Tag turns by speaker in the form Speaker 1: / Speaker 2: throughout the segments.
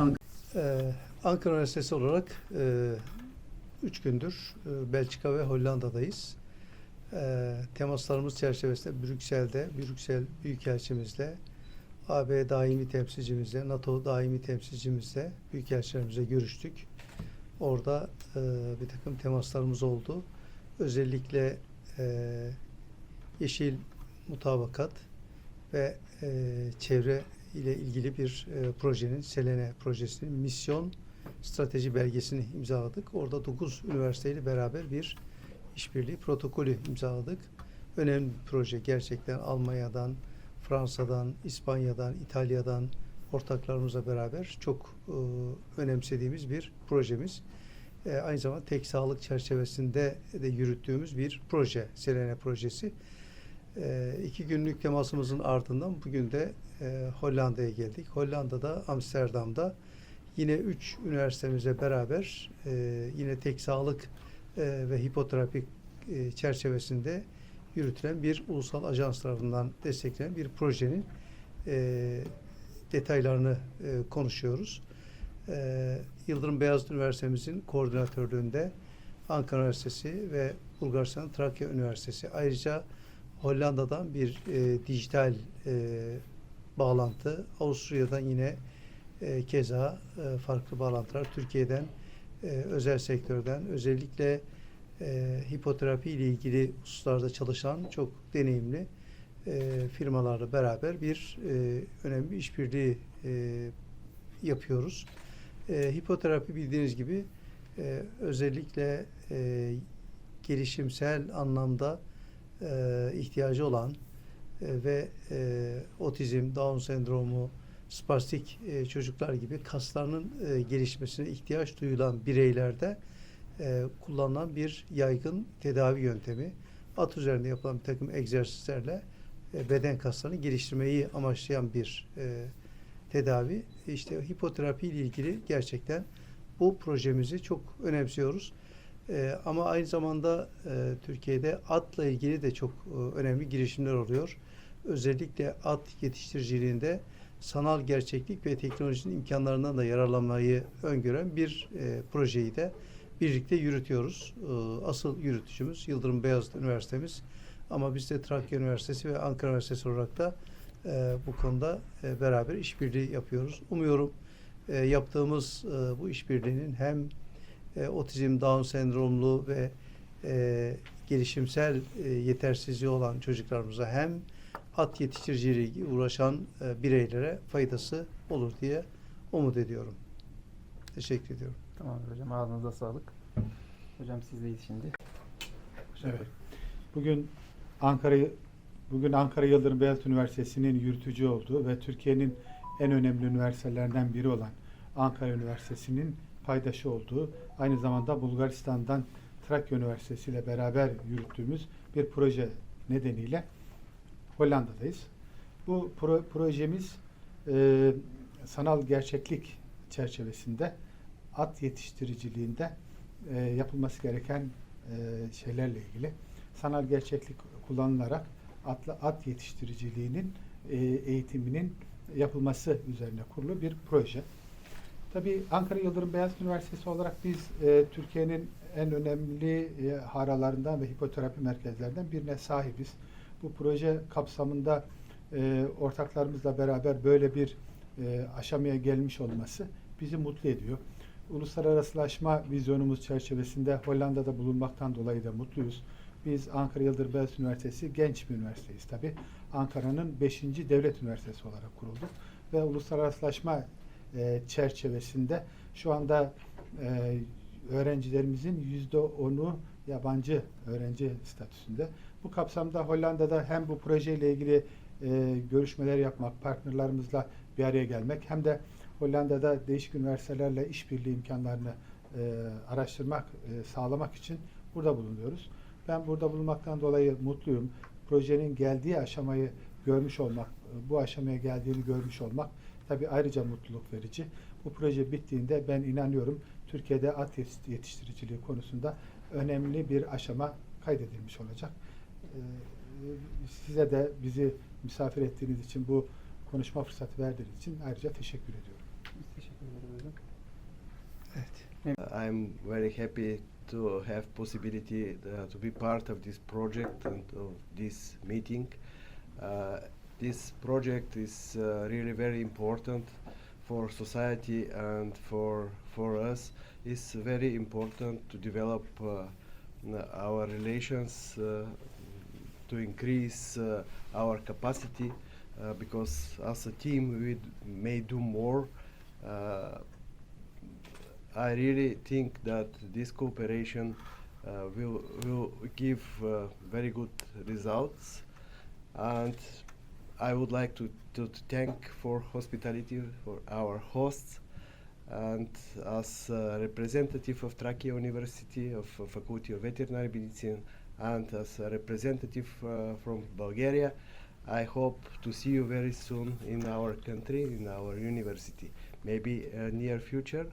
Speaker 1: Ank-
Speaker 2: Ee, Ankara Üniversitesi olarak e, üç gündür e, Belçika ve Hollanda'dayız. E, temaslarımız çerçevesinde Brüksel'de, Brüksel Büyükelçimizle, AB daimi temsilcimizle, NATO daimi temsilcimizle, büyükelçilerimizle görüştük. Orada e, bir takım temaslarımız oldu. Özellikle e, yeşil mutabakat ve e, çevre ile ilgili bir e, projenin, Selene projesinin misyon strateji belgesini imzaladık. Orada 9 üniversiteyle beraber bir işbirliği protokolü imzaladık. Önemli bir proje gerçekten Almanya'dan, Fransa'dan, İspanya'dan, İtalya'dan ortaklarımızla beraber çok e, önemsediğimiz bir projemiz. E, aynı zamanda tek sağlık çerçevesinde de yürüttüğümüz bir proje, Selene projesi. E, iki günlük temasımızın ardından bugün de e, Hollanda'ya geldik. Hollanda'da, Amsterdam'da yine üç üniversitemizle beraber e, yine tek sağlık e, ve hipoterapi e, çerçevesinde yürütülen bir ulusal ajans tarafından desteklenen bir projenin e, detaylarını e, konuşuyoruz. E, Yıldırım Beyazıt Üniversitemizin koordinatörlüğünde Ankara Üniversitesi ve Bulgaristan Trakya Üniversitesi ayrıca Hollanda'dan bir e, dijital e, bağlantı, Avusturya'dan yine e, keza e, farklı bağlantılar, Türkiye'den e, özel sektörden özellikle e, hipoterapi ile ilgili hususlarda çalışan çok deneyimli e, firmalarla beraber bir e, önemli bir işbirliği e, yapıyoruz. E, hipoterapi bildiğiniz gibi e, özellikle e, gelişimsel anlamda e, ihtiyacı olan e, ve e, otizm, Down sendromu, spastik e, çocuklar gibi kaslarının e, gelişmesine ihtiyaç duyulan bireylerde e, kullanılan bir yaygın tedavi yöntemi. At üzerinde yapılan bir takım egzersizlerle e, beden kaslarını geliştirmeyi amaçlayan bir e, tedavi. İşte hipoterapi ile ilgili gerçekten bu projemizi çok önemsiyoruz. Ee, ama aynı zamanda e, Türkiye'de atla ilgili de çok e, önemli girişimler oluyor. Özellikle at yetiştiriciliğinde sanal gerçeklik ve teknolojinin imkanlarından da yararlanmayı öngören bir e, projeyi de birlikte yürütüyoruz. E, asıl yürütücümüz Yıldırım Beyazıt Üniversitemiz. Ama biz de Trakya Üniversitesi ve Ankara Üniversitesi olarak da e, bu konuda e, beraber işbirliği yapıyoruz. Umuyorum e, yaptığımız e, bu işbirliğinin hem e, otizm, Down sendromlu ve e, gelişimsel e, yetersizliği olan çocuklarımıza hem at yetiştiriciliği uğraşan e, bireylere faydası olur diye umut ediyorum. Teşekkür ediyorum.
Speaker 3: Tamamdır hocam. Ağzınıza sağlık. Hocam sizdeyiz şimdi.
Speaker 1: Evet. Bugün Ankara bugün Ankara Yıldırım Beyazıt Üniversitesi'nin yürütücü olduğu ve Türkiye'nin en önemli üniversitelerinden biri olan Ankara Üniversitesi'nin paydaşı olduğu, aynı zamanda Bulgaristan'dan Trakya Üniversitesi ile beraber yürüttüğümüz bir proje nedeniyle Hollanda'dayız. Bu pro- projemiz e, sanal gerçeklik çerçevesinde at yetiştiriciliğinde e, yapılması gereken e, şeylerle ilgili sanal gerçeklik kullanılarak atla, at yetiştiriciliğinin e, eğitiminin yapılması üzerine kurulu bir proje. Tabii Ankara Yıldırım Beyazıt Üniversitesi olarak biz e, Türkiye'nin en önemli e, haralarından ve hipoterapi merkezlerinden birine sahibiz. Bu proje kapsamında e, ortaklarımızla beraber böyle bir e, aşamaya gelmiş olması bizi mutlu ediyor. Uluslararasılaşma vizyonumuz çerçevesinde Hollanda'da bulunmaktan dolayı da mutluyuz. Biz Ankara Yıldırım Beyazıt Üniversitesi genç bir üniversiteyiz tabii. Ankara'nın 5. devlet üniversitesi olarak kuruldu ve uluslararasılaşma e, çerçevesinde şu anda e, öğrencilerimizin yüzde onu yabancı öğrenci statüsünde. Bu kapsamda Hollanda'da hem bu projeyle ilgili e, görüşmeler yapmak, partnerlerimizle bir araya gelmek hem de Hollanda'da değişik üniversitelerle işbirliği imkanlarını e, araştırmak, e, sağlamak için burada bulunuyoruz. Ben burada bulunmaktan dolayı mutluyum. Projenin geldiği aşamayı görmüş olmak, bu aşamaya geldiğini görmüş olmak tabii ayrıca mutluluk verici. Bu proje bittiğinde ben inanıyorum Türkiye'de at yetiş- yetiştiriciliği konusunda önemli bir aşama kaydedilmiş olacak. Ee, Size de bizi misafir ettiğiniz için bu konuşma fırsatı verdiğiniz için ayrıca teşekkür ediyorum.
Speaker 3: Biz teşekkür ederiz
Speaker 4: I'm very happy to have possibility uh, to be part of this project and of this meeting. Uh, this project is uh, really very important for society and for for us. It's very important to develop uh, our relations, uh, to increase uh, our capacity, because as a team we may do more. I really think that this cooperation uh, will will give uh, very good results, and I would like to, to, to thank for hospitality for our hosts, and as a representative of Trachea University of uh, Faculty of Veterinary Medicine, and as a representative uh, from Bulgaria, I hope to see you very soon in our country, in our university. Maybe uh, near future,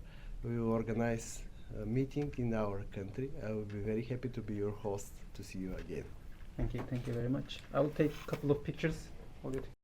Speaker 4: we will organize a meeting in our country. I will be very happy to be your host to see you again.
Speaker 3: Thank you. Thank you very much. I will take a couple of pictures forget